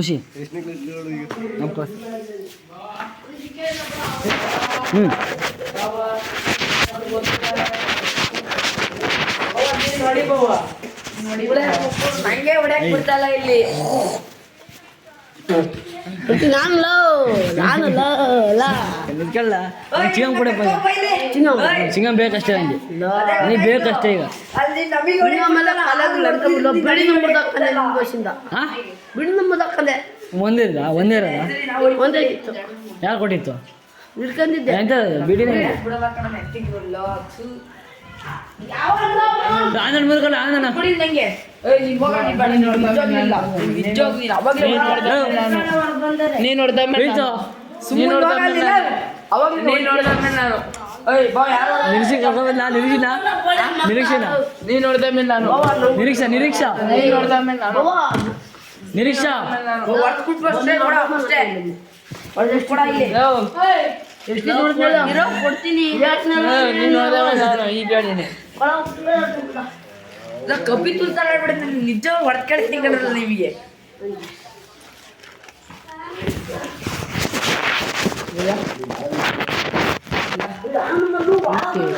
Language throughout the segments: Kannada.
ಖುಷಿ. ಹ್ಞೂ ನಾನು ಲೋ ನಾನು ಕೂಡ ಬೇಕಷ್ಟೇ ನನಗೆ ನನಗೆ ಬೇಕಷ್ಟೇ ಈಗ. ಒಂದಿಲ್ಲ ಬಿಡಿ ದಕ್ಕಂದೆ ಒಂದೇ ಇರೋದಾ? ಒಂದೇ ಇತ್ತು. ಯಾರು ಕೊಟ್ಟಿತ್ತು? ಇಟ್ಕೊಂಡಿದ್ದೆ ಎಂತ ಬಿಡಿ ಆನಂದ್ ಮುರುಗಲ್ಲ ಆನಂದ. ನಂಗೆ ನೀನ್ ನೋಡ್ದ. ನಿರೀಕ್ಷೆ ಕರ್ಕೊಂಡ್ಬಂದ ನಿರೀಕ್ಷಿನ ನಿರೀಕ್ಷೆನ ನೀನ್. ನೋಡ್ದ ಮೇಲೆ ನಾನು. ನಿರೀಕ್ಷಾ ನಿರೀಕ್ಷಾ. ನೀನ್ ನೋಡ್ದ ಮೇಲೆ ನಾನು. ಇಲ್ಲ. ಕಬ್ಬಿ ತುಲ್ತಾರ ನಿಜ ಹೊಡೆದ್ ಕೇಳ್ತೀನಿ ಕಣ್ರಲ್ಲ ನಿಮಗೆ.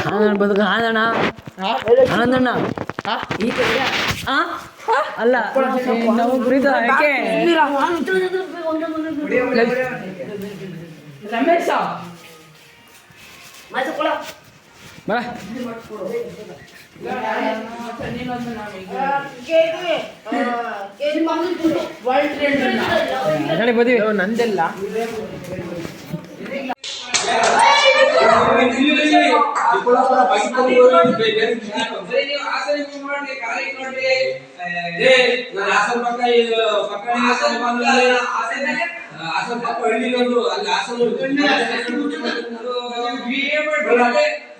ಆನಂದ್ ಬದುಕ ಆನಂದಣ್ಣ ಆನಂದಣ್ಣ ಈ ಕಡೆ ಆ? ಅಲ್ಲ ನಾವು ಪ್ರೀತ ಯಾಕೆ ರಮೇಶ. ಬರ ಅದೇ ಬದಿ ನಂದೆಲ್ಲ. ಹಾಸನ ಪಕ್ಕ ಇದು ಪಕ್ಕನೆ ಹಾಸನ ಬಂದ್ರೆ ಹಾಸನ ಪಕ್ಕ ಹಳ್ಳಿ ಒಂದು ಅಲ್ಲಿ ಹಾಸನ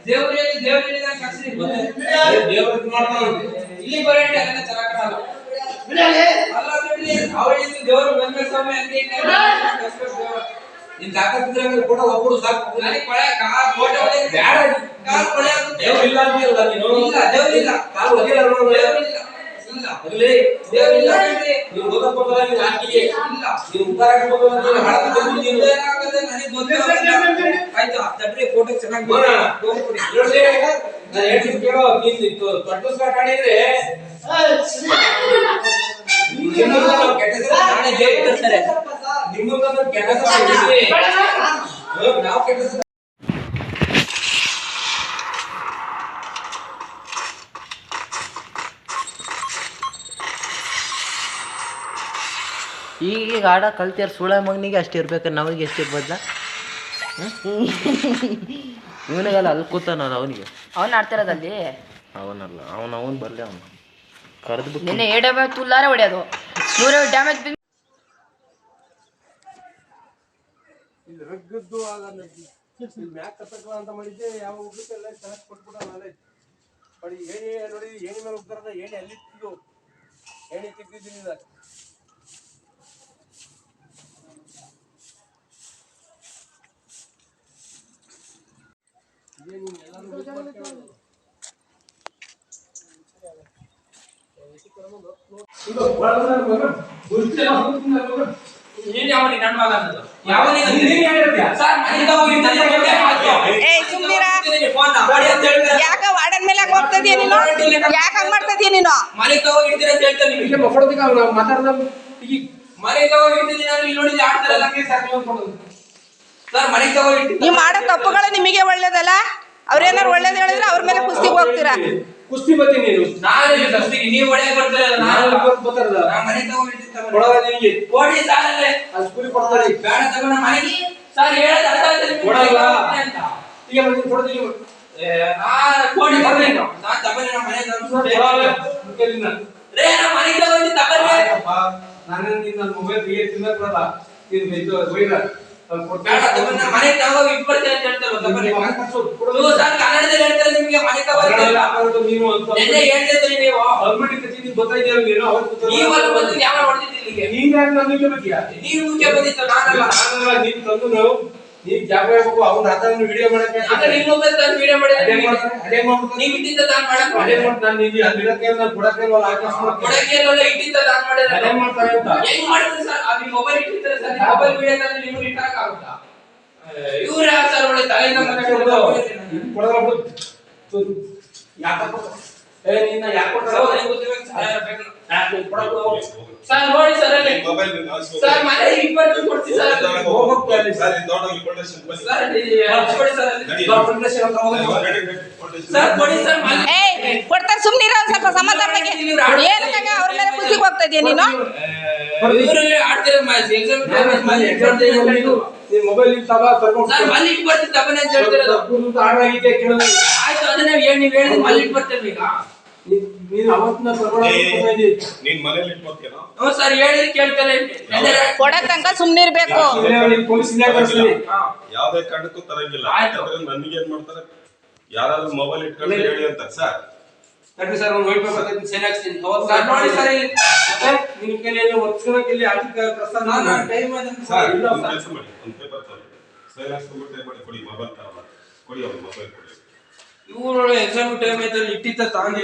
ದೇವರಲ್ಲಿ ದೇವರಲ್ಲಿ ಕರ್ಸಿ ದೇವ್ರ ಮಾಡ್ತಾನೆ ಇಲ್ಲಿ ಬರಂడి ಅದನ್ನ ಅಲ್ಲ ದೇವರು ವೆಂಕಟಸ್ವಾಮಿ ಅಂತ ನಿನ್ ತಾಕತ್ತಿದ್ರೆ ಅಂದ್ರೆ ಫೋಟೋ ಒಬ್ಬರು ಸಾಕು ಆಗುತ್ತೆ ದೇವ್ರು ಇಲ್ಲ ಅಂತೀಯಲ್ಲ ನೀನು ಇಲ್ಲ ದೇವ್ರು ಇಲ್ಲ ಕಾಲ್ ಒದಿಲ್ಲ ಇಲ್ಲ ಇಲ್ಲ ಅಗಲೇ ದೇವ್ರು ಇಲ್ಲ ಅಂದ್ರೆ ನೀವು ನೀನು ಹಾಕಿಗೆ ಇಲ್ಲ ನೀವು ನನಗೆ ಗೊತ್ತಿಲ್ಲ ಆಯ್ತು ತಡ್ರಿ ಫೋಟೋ ಚೆನ್ನಾಗಿ ನಾನು ಹೇಳ್ತೀನಿ ಕೇಳೋ ನೀನು ಕೆಟ್ಟ ನಾಳೆ ಜೈಲಿಗೆ ತರ್ತಾರೆ. ನಿಮ್ಮನ್ನ ನಾವು ಕೆಟ್ಟ ಹೆಸರು ಮಾಡಿದ್ವಿ. ಹ್ಮ್, ನಾವು ಕೆಟ್ಟ ಹೆಸರು ಈಗ ಆಡ ಕಲ್ತಿಯರ್ ಸುಳ ಮಗನಿಗೆ ಅಷ್ಟು ಇರ್ಬೇಕು ನಮಗೆ ಎಷ್ಟು ಇರ್ಬೋದ? ಇವನಿಗಲ್ಲ ಅಲ್ಲಿ ಕೂತಾನಲ್ಲ ಅವನಿಗೆ. ಅವನ್ ಆಡ್ತಿರೋದಲ್ಲಿ? ಅವನಲ್ಲ ಅವನು ಅವನು ಬರಲಿ ಅವನು. ಕರೆದು ಬಿಟ್ಟು ನಿನ್ನೆ ಏ ಡ್ಯಾಮೇಜ್ ತುಲ್ಲಾರೆ ಹೊಡೆಯೋದು. ನೂರ ಡ್ಯಾಮೇಜ್ ಇಲ್ಲಿ ರಗ್ಗದ್ದು ಆಗ ಇಲ್ಲಿ ಮ್ಯಾಕ್ ಅಂತ ಮಾಡಿದ್ದೆ ಯಾವ ಹೋಗ್ಲಿಕ್ಕೆ ಎಲ್ಲ ಚೆನ್ನಾಗಿ ಕೊಟ್ಬಿಡ ನಾಲೆಜ್ ನೋಡಿ ಏಣಿ ನೋಡಿ ಏಣಿ ಮೇಲೆ ಹೋಗ್ತಾರದ ಏಣಿ ಅಲ್ಲಿ ಇಟ್ಟಿದ್ದು ಏಣಿ ತೆಗ್ದಿದ್ದೀನಿ ನೀನ್ ನನ್ನ ಮಗ ಅನ್ನೋದು? ಅಂತೀರಿ? ಸರ್, ಮನೆಯಿಂದ ಹೋಗಿ ತಂದೆ ಕೊಟ್ಟೆ ಮಾತು. ಹೇಳ್ತಾರೆ. ಯಾಕ ವಾರ್ಡನ್ ಮೇಲೆ ಹಂಗ್ ಹೋಗ್ತದೀಯ ನೀನು? ಯಾಕ ಹಂಗ್ ಮಾಡ್ತದೀಯ ನೀನು? ಮನೆಗೆ ತಗೋ ಇಡ್ತೀರ ಅಂತ ಹೇಳ್ತಾರೆ ನಿಮಗೆ. ಇಲ್ಲೇ ಮಕ್ಕಳದಿಕ್ಕ ನಾವು ಮಾತಾಡ್ದ ಈಗ ಮನೆಗೆ ತಗೋ ಇಡ್ತೀನಿ ನಾನು ಇಲ್ಲಿ ನೋಡಿದ್ರೆ ಆಡ್ತಾರಲ್ಲ ಸರ್ ಮನೆಗೆ ತಗೋ ಇಡ್ತೀನಿ ನೀವ್ ಮಾಡೋ ತಪ್ಪುಗಳು ನಿಮಗೆ ಒಳ್ಳೇದಲ್ಲ? ಅವ್ರೇನಾರು ಒಳ್ಳೇದ್ ಹೇಳಿದ್ರೆ ಅವ್ರ ಮೇಲೆ ಕುಸ್ತಿಗೆ ಹೋಗ್ತೀರಾ? ಕುಸ್ತಿ ಬತ್ತಿ ನೀನು. ನಾನು ನೀವು ಹೊಡೆಯಕ್ಕೆ ಬರ್ತೀರಲ್ಲ ನಾನು ನಾನು ಮನೆ ನಿನಗೆ ಕೊಡಿ ಕೂಲಿ ಕೊಡ್ತಾರೆ. ಬೇಡ ಮನೆಗೆ ಸರ್ ಹೇಳೋದು ಅರ್ಥ ಆಯ್ತಾ ಕೊಡಲ್ಲ. ಅಂತ. ಈಗ ಕೊಡ್ತೀನಿ ಕೋಡಿ ಕೊಡಿ ನಾನು. ನಾನ್ ತಗೊಂಡೆ ನಮ್ಮ ರೇ ತಗೊಂಡು ತಗೊಂಡ್ರೆ ನಾನು ನಿನ್ನ ಮೊಬೈಲ್ ತೆಗೆ ತಿನ್ನಕ್ ಬರಲ್ಲ ಇದು ಇದು ಅಲ್ಲಿ ಕೊಡ್ತೀನಿ. ಬೇಡ ತಗೊಂಡು ನಮ್ಮ ಮನೆಗೆ ತಗೊಂಡು ಇಟ್ಟು ಬರ್ತೀನಿ ಅಂತ ಹೇಳ್ತಾರೆ ತಗೊಂಡ್ರೆ. ನಿಮ್ಮ ಮನೆ ಕಳ್ಸು, ಕೊಡು. ನೀವು ಸರ್ ಕನ್ನಡದಲ್ಲಿ ಹೇಳ್ತಾರೆ ನಿಮಗೆ ಮನೆ ಮಾತಾಡೋದು ನೀನು ಅಂತ ನಿನ್ನೆ ಹೇಳ್ತಿದ್ರಿ ನೀವು ಗೌರ್ಮೆಂಟ್ ಕಚೇರಿ ನೀನು. ನೀವಲ್ಲ ಬಂದು ಯಾವ ಇಲ್ಲಿಗೆ ನೀನ್ ಯಾಕೆ ನೀವು ಮುಖ್ಯ ಬಂದಿತ್ತು ನಾನಲ್ಲ ನಾನಲ್ಲ ನೀನ್ ತಂದು ನಾವು ನೀವ್ ಜಾಗ ಹೇಳ್ಬೇಕು ಅವ್ನ ಅದನ್ನ ವಿಡಿಯೋ ಮಾಡಕ್ಕೆ ನಿಮ್ ಮೊಬೈಲ್ ತಂದು ವಿಡಿಯೋ ಅದೇ ಮಾಡಿದ್ರೆ ಅದೇ ಮಾಡ್ತಾರೆ ನೀವು ಇಟ್ಟಿದ್ದ ತಾನ್ ಮಾಡಕ್ಕೆ ಅದೇ ಮಾಡ್ತಾರೆ ನಾನು ಇಲ್ಲಿ ಅಲ್ಲಿರಕ್ಕೆ ನಾನು ಕೊಡಕ್ಕೆ ನಾನು ಆಕಾಶ ಮಾಡ್ತೀನಿ ಕೊಡಕ್ಕೆ ಇಲ್ಲಲ್ಲ ಇಟ್ಟಿದ್ದ ತಾನ್ ಮಾಡಿದ್ರೆ ಅದೇ ಮಾಡ್ತಾರೆ ಅಂತ. ಹೆಂಗ್ ಮಾಡ್ತಾರೆ ಸರ್? ಅದು ಮೊಬೈಲ್ ಇಟ್ಟಿದ್ರೆ ಸರ್ ಮೊಬೈಲ್ ವಿಡಿಯೋ ತಂದು ನಿಮ್ಗೆ ಇಟ್ಟಾಕ ಆಗುತ್ತಾ? ಇವ್ರ ಯಾರು ಸರ್ ಒಳ್ಳೆ ತಲೆಯಿಂದ ಮಾತಾಡೋದು ಕೊಡಲ್ಲ. ಯಾಕಪ್ಪ? ಏ ನಿನ್ನ ಯಾಕೆ ಕೊಡ್ತಾರೆ ಸರ್ ನೋಡಿ ಸರ್ ಅಲ್ಲಿ. ಮೊಬೈಲ್ ಸರ್ ಮನೆ ಇಪ್ಪತ್ತು ಕೊಡ್ತೀವಿ ಸರ್ ಅಲ್ಲಿ. ಸರ್ ದೊಡ್ಡ ಇನ್ಫಾರ್ಮೇಶನ್ ಬಸ್ ಸರ್ ಹಚ್ಕೊಡಿ ಸರ್ ಅಲ್ಲಿ. ಹೋಗಿ ಸರ್ ಕೊಡಿ ಸರ್ ಮನೆ ಏಯ್ ಕೊಡ್ತಾರೆ ಸುಮ್ಮನೆ ಇರೋ ಸ್ವಲ್ಪ ಸಮಾಧಾನವಾಗಿ ಏನಕ್ಕಾಗ ಅವ್ರ ಮೇಲೆ ಕುಸ್ತಿಗೆ ಹೋಗ್ತಾ ಇದೀಯ ನೀನು? ಇವರಲ್ಲಿ ಆಡ್ತಿರೋ ಮ್ಯಾಚ್ ಎಕ್ಸಾಮ್ ಮಲ್ಲಿ ನೀನ್ ಮೊಬೈಲ್ ತಗೊಂಡು ಸರ್ ಮಲ್ಲಿಗೆ ತಪ್ಪನೆ ಅಂತ ಹೇಳ್ತಿರೋದು ಕೇಳಿದ್ರೆ ಆಯ್ತು ಅದನ್ನ ಹೇಳಿ ನೀವು ಹೇಳಿ ಮಲ್ಲಿಗೆ ಬರ್ತೇವೆ ಈಗ. ನೀನ್- ಅವತ್ತಿನ ತಗೊಂಡು ನೀನ್ ಮನೇಲಿ ಇಟ್ಕೊತೀನೋ ಹ್ಞೂ ಸರ್ ಹೇಳಿದ್ರೆ ಕೇಳ್ತಾರೆ ಕೊಡೋ ತನಕ ಸುಮ್ನಿರ್ಬೇಕು ಪೊಲೀಸ್. ಯಾವ್ದೇ ಕಾರಣಕ್ಕೂ ತರಂಗಿಲ್ಲ. ಆಯ್ತು. ಯಾಕಂದ್ರೆ ನನಗೆ ಏನ್ ಮಾಡ್ತಾರೆ? ಯಾರಾದ್ರೂ ಮೊಬೈಲ್ ಇಟ್ಕೊಂಡು. ಹೇಳಿ ಅಂತ ಸರ್. ತಡ್ರಿ ಸರ್ ಒಂದು ವೈಟ್ ಪೇಪರ್ ತೆಗೆದು ಸೈನ್ ಹಾಕ್ಸ್ತೀನಿ. ಅವತ್ತು ಸರ್ ನೋಡಿ ಸರ್ ಇಲ್ಲಿ. ಒತ್ಕೊಳಕ್ಕೆ ಇಲ್ಲಿ ಪ್ರಸ್ತಾವ ನಾನು ಟೈಮ್ ಅದನ್ನ ಸರ್ ಇಲ್ಲ ಸರ್. ಕೆಲಸ ಮಾಡಿ ಒಂದ್ ಪೇಪರ್ ತಗೊಳ್ಳಿ ಸೈನ್ ಹಾಕ್ಸ್ಕೊಂಡ್ಬಿಟ್ಟು ಏನ್ ಮಾಡಿ? ಕೊಡಿ ಮೊಬೈಲ್ ಕೊಡಿ ಅವ್ರ ಮೊಬೈಲ್ ಕೊಡಿ. ಇವರು ಎಕ್ಸಾಮ್ ಟೈಮ್ ಐತೆ ಇಟ್ಟಿದ್ದ ತಾಂದಿ